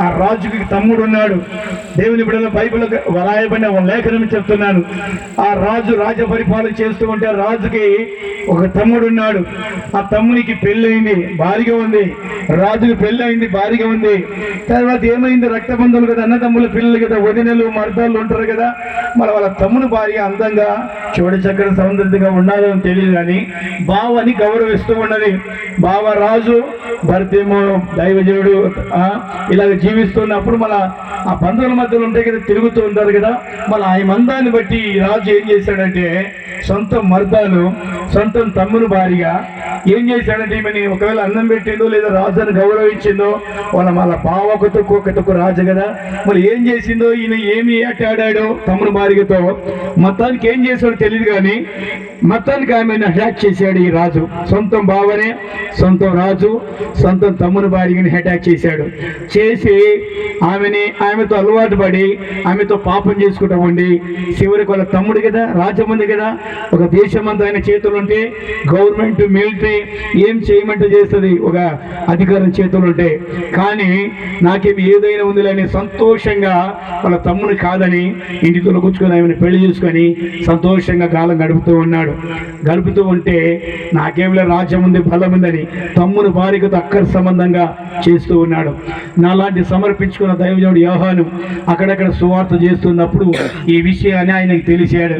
ఆ రాజుకి తమ్ముడు ఉన్నాడు. దేవుని బిడ్డల బైబిల్ రాయబడిన ఒక లేఖనం చెప్తున్నాను. ఆ రాజు రాజ పరిపాలన చేస్తూ ఉంటే ఆ రాజుకి ఒక తమ్ముడు ఉన్నాడు. ఆ తమ్మునికి పెళ్ళయింది భారీగా ఉంది. రాజుకి పెళ్ళయింది భారీగా ఉంది. తర్వాత ఏమైంది? రక్తబంధువులు కదా అన్నదమ్ముల పిల్లలు కదా వదినలు మర్దాలు ఉంటారు కదా. మరి వాళ్ళ తమ్ముడు భార్య అందంగా చూడ చక్కర సౌందర్యంగా ఉండాలని తెలియదు కానీ బావని గౌరవిస్తూ ఉన్నది. బావ రాజు భర్తేమో దైవజనుడు ఇలాగ జీవిస్తున్నప్పుడు మన ఆ బంధువుల మధ్యలో ఉంటాయి కదా తిరుగుతూ ఉంటారు కదా. మళ్ళీ ఆ మందాన్ని బట్టి రాజు ఏం చేశాడంటే సొంత మర్దాలు సొంతం తమ్ముని భారీగా ఏం చేశాడంటే ఈమెని ఒకవేళ అన్నం పెట్టిందో లేదా రాజును గౌరవించిందో వాళ్ళ మళ్ళీ బావకు కోకతకు రాజు కదా. మరి ఏం చేసిందో ఈయన ఏమి ఆడాడో తమ్ముడు భార్యతో మొత్తానికి ఏం చేశాడో తెలియదు కానీ మొత్తానికి ఆమెను అటాక్ చేశాడు ఈ రాజు. సొంతం బావనే సొంతం రాజు సొంతం తమ్ముని భార్యని అటాక్ చేశాడు. చేసి ఆమెని ఆమెతో అలవాటు పడి ఆమెతో పాపం చేసుకుంటూ ఉండి చివరికి వాళ్ళ తమ్ముడు కదా రాజ్యం ఉంది కదా ఒక దేశం అంతా ఆయన చేతులు ఉంటే గవర్నమెంట్ మిలిటరీ ఏం చేయమంటే చేస్తుంది ఒక అధికారం చేతులు ఉంటే. కానీ నాకేమి ఏదైనా ఉంది సంతోషంగా వాళ్ళ తమ్ముని కాదని ఇంటి కూర్చుకొని ఆమెను పెళ్ళి చేసుకొని సంతోషంగా కాలం గడుపుతూ ఉన్నాడు. గడుపుతూ ఉంటే నాకేమిలే రాజ్యం ఉంది బలం ఉందని తమ్ముని భార్యకు అక్కర సంబంధంగా చేస్తూ ఉన్నాడు. నాలాంటి సమర్పించుకున్న దైవజనుడు యోహాను అక్కడక్కడ సువార్త చేస్తున్నప్పుడు ఈ విషయాన్ని ఆయనకు తెలిసాడు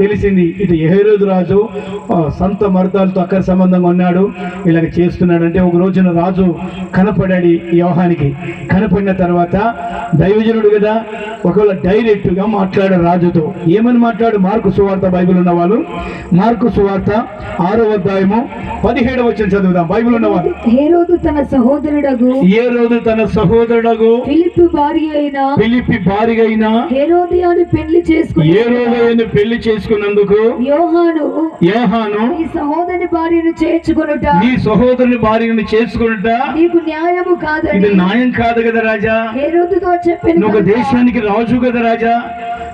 తెలిసింది ఇటు ఎహరోదు రాజు సొంత మర్దాలతో అక్కర సంబంధంగా ఉన్నాడు. ఇలాగ చేస్తున్నాడు అంటే ఒక రోజున రాజు కనపడాడు ఈ యోహానికి. కనపడిన తర్వాత దైవజనుడు కదా ఒకవేళ డైరెక్ట్గా మాట్లాడు రాజుతో. ఏమని మాట్లాడు? మార్కు సువార్త బైబిల్ ఉన్న వాళ్ళు మార్కు సువార్త ఆరో అధ్యాయము పదిహేడు వచ్చిన చదువుదాం. బైబిల్ ఉన్న వాళ్ళు హేరోదు తన సహోదరుడగు. ఏ రోజు తన సహోదరుడు ఫిలిప్పు భార్య అయిన. పిలిపి భారీగైన హేరోదియాను పెళ్ళి చేసుకుని ఏ రోజు ఆయన పెళ్ళి చేసుకున్నందుకు యోహాను యోహాను నీ సహోదరి భార్యను చేర్చుకొనుట. నీ సహోదరుని భార్యను చేసుకున్నట నీకు న్యాయము ఇది కాదని న్యాయం కాదు కదా రాజా. హేరోదుతో చెప్పిన నువ్వు ఒక దేశానికి రాజు కదా రాజా.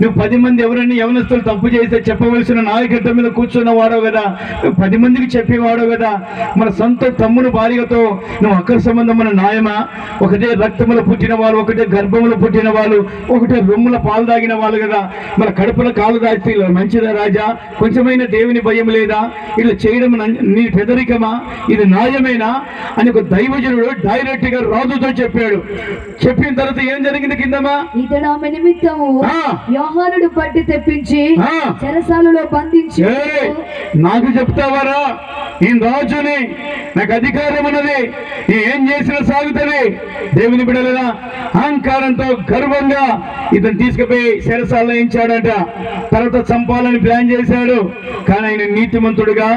నువ్వు పది మంది ఎవరైనా యవనస్తులు తప్పు చేస్తే చెప్పవలసిన నాయకత్వం మీద కూర్చున్న వాడో కదా. నువ్వు పది మందికి చెప్పేవాడో కదా. మన సొంత తమ్ముడు భార్యతో నువ్వు అక్కర సంబంధం మన న్యాయమా ఒకటే రక్తములు పుట్టిన వాళ్ళు ఒకటే గర్భములు పుట్టిన వాళ్ళు ఒకటే రొమ్ముల పాలు తాగిన వాళ్ళు కదా. మన కడుపుల కాలు దాచి ఇలా మంచిదా రాజా? కొంచెమైన దేవుని భయం లేదా? ఇలా చేయడం న- నీ పెదరికమా? ఇది న్యాయమేనా? అని ఒక దైవజనుడు డైరెక్ట్గా రాజుతో చెప్పాడు. చెప్పిన తర్వాత ఏం జరిగింది కిందమా? ఇతడు ఆమె నిమిత్తము ఆ. యోహానుడు పట్టి తెప్పించి. చెరసాలలో బంధించి నాకు చెప్తావారా? నేను రాజుని నాకు అధికారం ఉన్నది. నేను ఏం చేసినా సాగుతుంది. దేవుని బిడలేదా అహంకారంతో గర్వంగా ఇతను తీసుకుపోయి శరసాల్లో వేయించాడంట. తర్వాత చంపాలని ప్లాన్ చేశాడు. కానీ ఆయన నీతిమంతుడుగా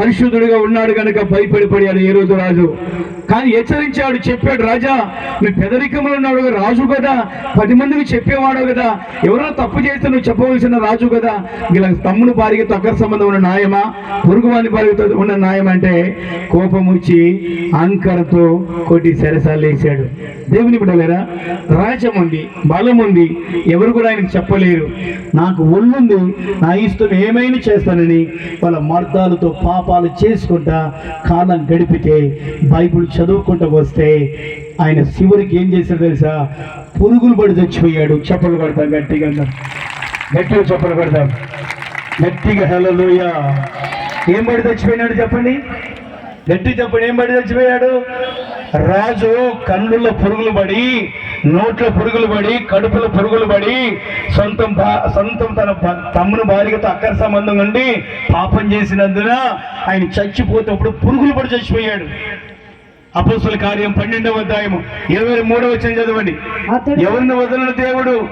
పరిశుద్ధుడుగా ఉన్నాడు కనుక భయపడిపడాడు ఏ రోజు రాజు. కానీ హెచ్చరించాడు చెప్పాడు రాజా మీ పెదరికంలో ఉన్నాడు రాజు కదా పది మందికి చెప్పేవాడు కదా ఎవరైనా తప్పు చేస్తే నువ్వు చెప్పవలసిన రాజు కదా ఇలా తమ్ముడు భార్య తగ్గర సంబంధం ఉన్న న్యాయమా? పురుగు వాని భార్యతో ఉన్న న్యాయం అంటే కోపం వచ్చి అంకరతో కొట్టి సరసాలు వేసాడు దేవుని బిడ్డలేరా రాజ్యం ఉంది బలం ఉంది ఎవరు కూడా ఆయనకు చెప్పలేరు. నాకు ఒళ్ళుంది నా ఇష్టం ఏమైనా చేస్తానని వాళ్ళ మర్దాలతో పాపాలు చేసుకుంటా కాలం గడిపితే బైబిల్ చదువుకుంటూ వస్తే ఆయన శివుడికి ఏం చేశాడు తెలుసా? పురుగులు పడి చచ్చిపోయాడు. చెప్పలు పడతాం గట్టిగా అన్నాం. గట్టిగా చెప్పలు పడతాం గట్టిగా హెలలోయ ఏం పడి చచ్చిపోయినాడు చెప్పండి? గట్టి చెప్పండి ఏం పడి చచ్చిపోయాడు? రాజు కన్నుల్లో పురుగులు పడి నోట్లో పురుగులు పడి కడుపులో పురుగులు పడి సొంతం సొంతం తన తమ్ముని భార్యతో అక్కర సంబంధం ఉండి పాపం చేసినందున ఆయన చచ్చిపోతేప్పుడు పురుగులు పడి చచ్చిపోయాడు. అపోస్తుల కార్యం పన్నెండవ అధ్యాయము ఇరవై మూడవ వచ్చిన చదవండి. ఎవరిని వదలడు దేవుడు?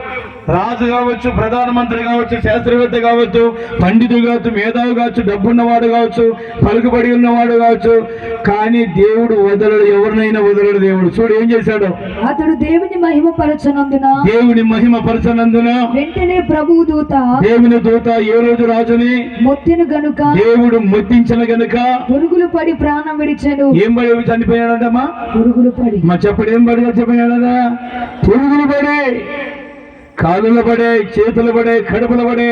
రాజు కావచ్చు ప్రధానమంత్రి కావచ్చు శాస్త్రవేత్త కావచ్చు పండితుడు కావచ్చు మేధావి కావచ్చు డబ్బున్నవాడు కావచ్చు పలుకుబడి ఉన్నవాడు కావచ్చు కానీ దేవుడు వదలడు ఎవరినైనా వదలడు దేవుడు. చూడు ఏం చేశాడు? అతడు దేవుని మహిమ పరచనందున దేవుని మహిమ పరచనందున వెంటనే ప్రభువు దూత దేవుని దూత ఏ రోజు రాజుని? మొత్తెను గనుక దేవుడు ముద్దించిన గనుక పురుగులు పడి ప్రాణం విడిచెను ఏం పడి చనిపోయాడంటమ్మా? పురుగులు పడి. మా చెప్పడు ఏం పడి చచ్చిపోయాడదా పురుగులు పడే. కాళ్ళలో పడే చేతులు పడే కడుపులు పడే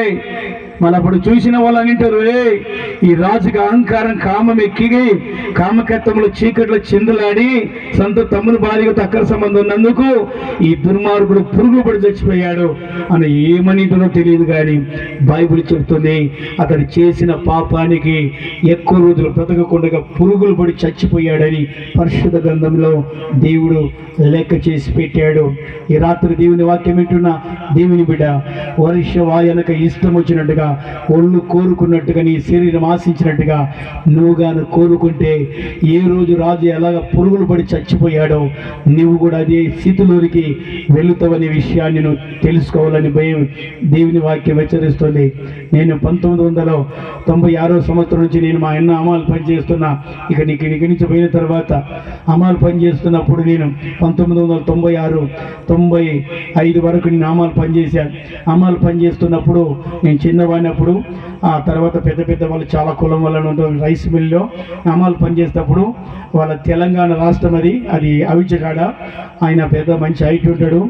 మన అప్పుడు చూసిన వాళ్ళని అంటారు ఏ ఈ రాజుకి అహంకారం కామం ఎక్కి కామకత్వములు చీకట్లో చిందలాడి సొంత తమ్ముని భార్యకు అక్కర సంబంధం ఉన్నందుకు ఈ దుర్మార్గుడు పురుగు పడి చచ్చిపోయాడు. అని ఏమనింటుందో తెలియదు కానీ బైబిల్ చెబుతుంది అతడు చేసిన పాపానికి ఎక్కువ రోజులు బ్రతకకుండా పురుగులు పడి చచ్చిపోయాడని పరిశుద్ధ గ్రంథంలో దేవుడు లెక్క చేసి పెట్టాడు. ఈ రాత్రి దేవుని వాక్యం వింటున్న దేవుని బిడ్డ వర్ష వాయనక ఇష్టం వచ్చినట్టుగా ఒళ్ళు కోరుకున్నట్టుగా నీ శరీరం ఆశించినట్టుగా నువ్వుగాను కోరుకుంటే ఏ రోజు రాజు ఎలాగ పురుగులు పడి చచ్చిపోయాడో నువ్వు కూడా అదే స్థితిలోనికి వెళుతావనే విషయాన్ని నువ్వు తెలుసుకోవాలని భయం దేవుని వాక్యం హెచ్చరిస్తుంది. నేను పంతొమ్మిది వందల తొంభై ఆరో సంవత్సరం నుంచి నేను మా అన్న అమాలు పనిచేస్తున్నా. ఇక నీకు ఇక్కడి నుంచి పోయిన తర్వాత అమాలు పనిచేస్తున్నప్పుడు నేను పంతొమ్మిది వందల తొంభై ఆరు తొంభై ఐదు వరకు నేను అమాలు పనిచేశాను అమాలు పనిచేస్తున్నప్పుడు నేను చిన్నవాడినప్పుడు ఆ తర్వాత పెద్ద పెద్ద వాళ్ళు చాలా కులం వల్ల ఉంటారు రైస్ మిల్లో అమాలు పనిచేసేటప్పుడు వాళ్ళ తెలంగాణ రాష్ట్రం అది అది అవిచగాడ ఆయన పెద్ద మంచి హైట్ ఉంటాడు.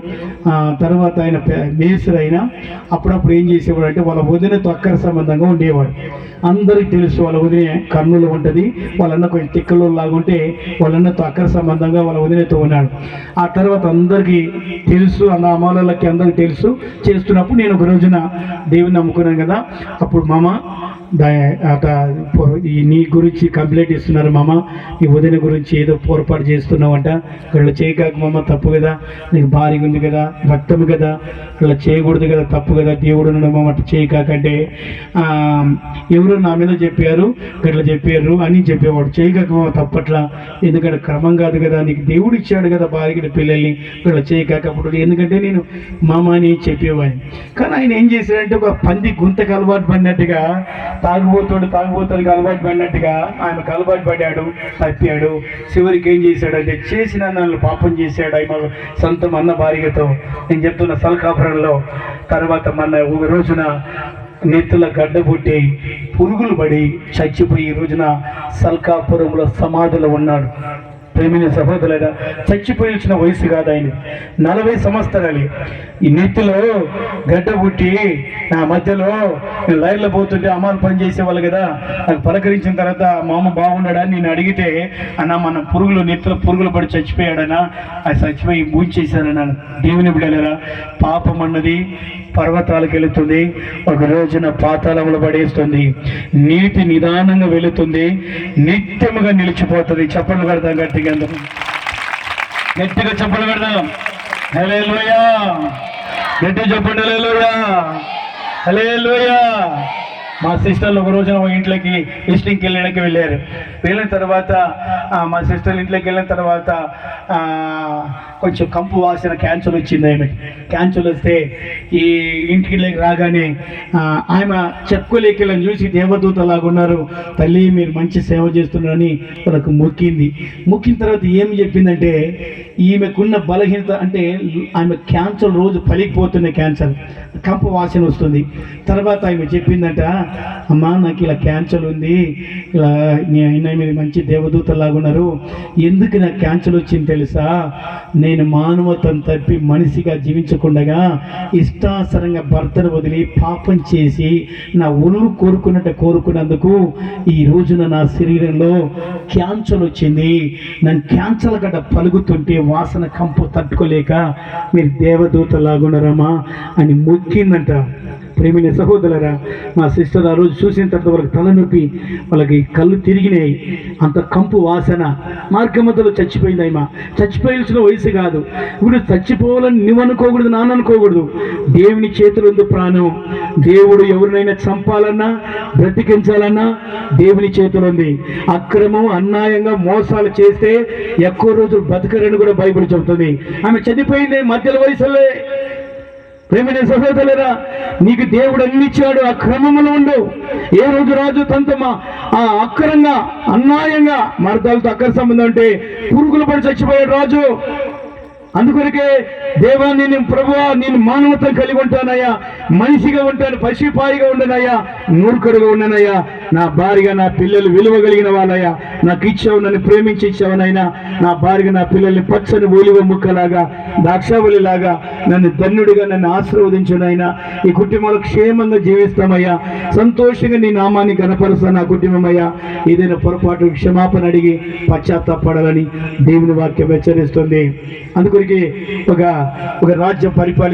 ఆ తర్వాత ఆయన మేసర్ మేస్త్రి అయినా అప్పుడప్పుడు ఏం చేసేవాడు అంటే వాళ్ళ వదినతో అక్కర సంబంధంగా ఉండేవాడు. అందరికీ తెలుసు వాళ్ళ వదిన కర్నూలు ఉంటుంది. వాళ్ళన్న కొంచెం తిక్కలు లాగా ఉంటే వాళ్ళన్నతో అక్కర సంబంధంగా వాళ్ళ వదినతో ఉన్నాడు. ఆ తర్వాత అందరికీ తెలుసు అన్న అమ్మాలకి అందరికీ తెలుసు. చేస్తున్నప్పుడు నేను ఒక రోజున దేవుని నమ్ముకున్నాను కదా అప్పుడు మామ నీ గురించి కంప్లైంట్ ఇస్తున్నారు మామ. నీ వదిన గురించి ఏదో పొరపాటు చేస్తున్నావంట. అట్లా చేయకాక మామ తప్పు కదా. నీకు భారీగా ఉంది కదా రక్తం కదా. అట్లా చేయకూడదు కదా తప్పు కదా. దేవుడు మామ అట్లా చేయకాకంటే ఎవరు నా మీద చెప్పారు అట్లా చెప్పారు అని చెప్పేవాడు. చేయకాక మామ తప్పట్లా. ఎందుకంటే క్రమం కాదు కదా. నీకు దేవుడు ఇచ్చాడు కదా భార్యకి పిల్లల్ని. ఇట్లా చేయకాక అప్పుడు ఎందుకంటే నేను మామ అని చెప్పేవాడిని. కానీ ఆయన ఏం చేశాడంటే ఒక పంది గుంతకు అలవాటు పడినట్టుగా తాగిపోతుడు తాగుబోతాడికి అలవాటు పడినట్టుగా ఆయనకు అలవాటు పడ్డాడు తప్పాడు. చివరికి ఏం చేశాడంటే చేసిన నన్ను పాపం చేశాడు ఆయన సొంతం అన్న భార్యతో. నేను చెప్తున్న సల్కాపురంలో తర్వాత మన ఒక రోజున నెత్తుల గడ్డ పుట్టి పురుగులు పడి చచ్చిపోయి ఈ రోజున సల్కాపురంలో సమాధులు ఉన్నాడు. ప్రేమిన సహోదరులైన చచ్చిపోయాల్సిన వయసు కాదు ఆయన. నలభై సంవత్సరాలు. ఈ నెత్తిలో గడ్డ పుట్టి నా మధ్యలో నేను లైన్లో పోతుంటే అమ్మాలు పని చేసేవాళ్ళు కదా నాకు పలకరించిన తర్వాత మా అమ్మ బాగున్నాడా అని నేను అడిగితే అన్న మన పురుగులు నెత్తిలో పురుగులు పడి చచ్చిపోయాడనా అది చచ్చిపోయి మూంచేశానన్నాను దేవుని బిడ్డలరా పాపం అన్నది పర్వతాలకు వెళుతుంది ఒక రోజున పాతాళంలో పడేస్తుంది. నీతి నిదానంగా వెళుతుంది నిత్యముగా నిలిచిపోతుంది. చెప్పలు కడతాం గట్టిగా. అందరం. గట్టిగా చెప్పలు పెడదాం. హలే లోయా గట్టి చెప్పండి హలే లోయా హలే లోయా మా సిస్టర్లు ఒక రోజున ఇంట్లోకి విజిటింగ్కి వెళ్ళడానికి వెళ్ళారు. వెళ్ళిన తర్వాత మా సిస్టర్ ఇంట్లోకి వెళ్ళిన తర్వాత కొంచెం కంపు వాసన క్యాన్సర్ వచ్చింది ఆమె క్యాన్సర్ వస్తే ఈ ఇంటికి రాగానే ఆమె చెప్పుకోలేకెళ్ళని చూసి దేవదూతలాగా ఉన్నారు. తల్లి మీరు మంచి సేవ చేస్తున్నారని వాళ్ళకు మొక్కింది. మొక్కిన తర్వాత ఏమి చెప్పిందంటే ఈమెకున్న బలహీనత అంటే ఆమె క్యాన్సర్ రోజు పలికిపోతున్న క్యాన్సర్. కంప వాసన వస్తుంది. తర్వాత ఆమె చెప్పిందంట అమ్మా నాకు ఇలా క్యాన్సర్ ఉంది. ఇలా మీ అయినా మీరు మంచి దేవదూతలాగా ఉన్నారు. ఎందుకు నాకు క్యాన్సర్ వచ్చింది తెలుసా? నేను మానవతను తప్పి మనిషిగా జీవించకుండగా ఇష్టాసరంగా భర్తను వదిలి పాపం చేసి నా ఒళ్ళు కోరుకున్నట్టు కోరుకున్నందుకు ఈ రోజున నా శరీరంలో క్యాన్సర్ వచ్చింది. నన్ను క్యాన్సర్ గడ్డ పలుకుతుంటే వాసన కంపు తట్టుకోలేక మీరు దేవదూతలాగున్నారమ్మా అని మొక్కిందంట. ప్రేమిన సహోదరులరా మా సిస్టర్ ఆ రోజు చూసిన తర్వాత వాళ్ళకి తలనొప్పి వాళ్ళకి కళ్ళు తిరిగినాయి. అంత కంపు వాసన మార్గమతలో చచ్చిపోయింది ఆయమ చచ్చిపోయాల్సిన వయసు కాదు. ఇప్పుడు చచ్చిపోవాలని నువ్వు అనుకోకూడదు నాన్న అనుకోకూడదు. దేవుని చేతులు ఉంది ప్రాణం. దేవుడు ఎవరినైనా చంపాలన్నా బ్రతికించాలన్నా దేవుని చేతులు ఉంది. అక్రమం అన్యాయంగా మోసాలు చేస్తే ఎక్కువ రోజులు బతకరని కూడా బైబిల్ చెబుతుంది. ఆమె చనిపోయింది మధ్యలో వయసులే. ప్రేమైన సహోదరులరా నీకు దేవుడు అన్నిచ్చాడు ఆ క్రమంలో ఉండు. ఏ రోజు రాజు తంతమా ఆ అక్రంగా అన్యాయంగా మరదాలతో అక్కర సంబంధం అంటే పురుగులు పడి చచ్చిపోయాడు రాజు. అందుకొరకే దేవా నేను ప్రభువా నేను మానవత కలిగి ఉంటానయ్యా. మనిషిగా ఉంటాను పసిపాయిగా ఉండనయ్యా. మూర్ఖుడుగా ఉండనయ్యా. నా భార్యగా నా పిల్లలు విలువ కలిగిన వాళ్ళయ్యా. నాకు ఇచ్చావు నన్ను ప్రేమించి ఇచ్చావునైనా నా భార్య నా పిల్లల్ని పచ్చని ఒలివ ముక్కలాగా ద్రాక్షావళిలాగా నన్ను ధన్యుడిగా నన్ను ఆశీర్వదించునైనా. ఈ కుటుంబంలో క్షేమంగా జీవిస్తామయ్యా. సంతోషంగా నీ నామాన్ని కనపరుస్తా నా కుటుంబమయ్యా. ఏదైనా పొరపాటు క్షమాపణ అడిగి పశ్చాత్తాపడాలని దేవుని వాక్యం హెచ్చరిస్తుంది. అందుకొరికి ఒక ఒక రాజ్యం పరిపాలి